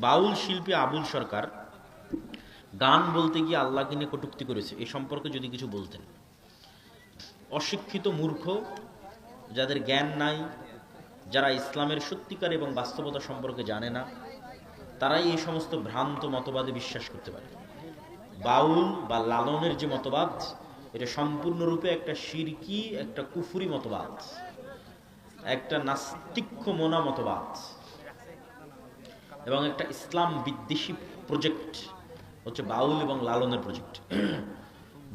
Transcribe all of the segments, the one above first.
বাউল শিল্পী আবুল সরকার গান বলতে গিয়ে আল্লাহকে নিয়ে কটুক্তি করেছে। এই সম্পর্কে যদি কিছু বলতেন। অশিক্ষিত মূর্খ, যাদের জ্ঞান নাই, যারা ইসলামের সত্যিকার এবং বাস্তবতা সম্পর্কে জানে না, তারাই এই সমস্ত ভ্রান্ত মতবাদে বিশ্বাস করতে পারে। বাউল বা লালনের যে মতবাদ, এটা সম্পূর্ণরূপে একটা শিরকি একটা কুফুরি মতবাদ, একটা নাস্তিক্য মোনা মতবাদ। এবং একটা ইসলাম বিদ্বেষী প্রজেক্ট হচ্ছে বাউল এবং লালনের প্রজেক্ট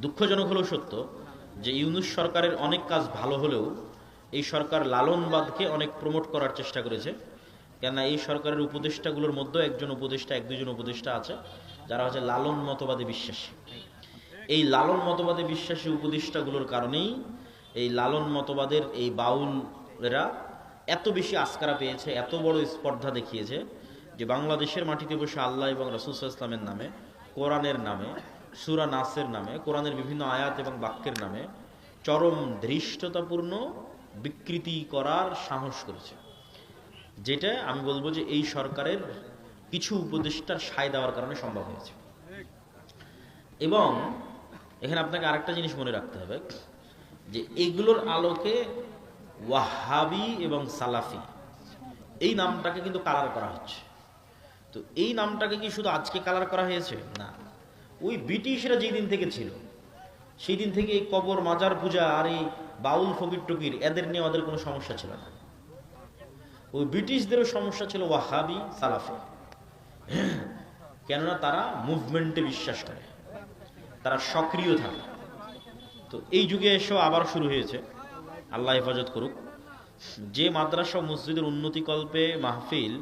দুঃখজনক হলেও সত্য যে ইউনুস সরকারের অনেক কাজ ভালো হলেও এই সরকার লালনবাদকে অনেক প্রমোট করার চেষ্টা করেছে। কেননা এই সরকারের উপদেষ্টাগুলোর মধ্যে একজন উপদেষ্টা, এক দুজন উপদেষ্টা আছে, যারা হচ্ছে লালন মতবাদে বিশ্বাসী। এই লালন মতবাদে বিশ্বাসী উপদেষ্টাগুলোর কারণেই এই লালন মতবাদের এই বাউলরা এত বেশি আস্কারা পেয়েছে, এত বড় স্পর্ধা দেখিয়েছে যে বাংলাদেশের মাটিতে বসে আল্লাহ এবং রসুল ইসলামের নামে, কোরআনের নামে, সুরা নাসের নামে, কোরআনের বিভিন্ন আয়াত এবং বাক্যের নামে চরম ধৃষ্টতাপূর্ণ বিকৃতি করার সাহস করেছে। যেটা আমি বলব যে এই সরকারের কিছু উপদেষ্টার সায় দেওয়ার কারণে সম্ভব হয়েছে। এবং এখানে আপনাকে আরেকটা জিনিস মনে রাখতে হবে, যে এগুলোর আলোকে ওয়াহাবি এবং সালাফি, এই নামটাকে কিন্তু কালার করা হচ্ছে। তো এই নামটাকে কি শুধু আজকে কালার করা হয়েছে? না। ওই ব্রিটিশরা যেই দিন থেকে ছিল, সেই দিন থেকে এই কবর, মাজার পূজা আর এই বাউল ফকির টকির, এদের নিয়ে আমাদের কোনো সমস্যা ছিল না। ওই ব্রিটিশদেরও সমস্যা ছিল ওয়াহাবি সালাফে। কেননা তারা মুভমেন্টে বিশ্বাস করে। তারা সক্রিয় থাকে। তো এই যুগে এসেও আবার শুরু হয়েছে। আল্লাহ হেফাজত করুক। যে মাদ্রাসা মসজিদের উন্নতিকল্পে মাহফিল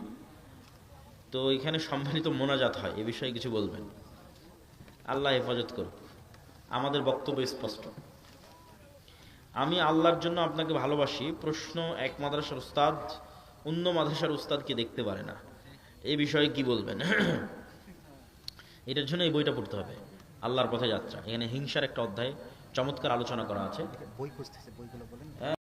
তো এখানে সম্মানিত মোনাজাত হয়, এ বিষয়ে কিছু বলবেন? আল্লাহ হেফাজত করুক। আমাদের বক্তব্য স্পষ্ট। আমি আল্লাহর জন্য আপনাকে ভালোবাসি, প্রশ্ন এক মাদ্রাসার উস্তাদ, অন্য মাদ্রাসার উস্তাদকে দেখতে পারে না। এই বিষয়ে কি বলবেন? এটার জন্য এই বইটা পড়তে হবে। আল্লাহর পথে যাত্রা। এখানে হিংসার একটা অধ্যায়, চমৎকার আলোচনা করা আছে। বই খুঁজতেছে, বইগুলো বলেন।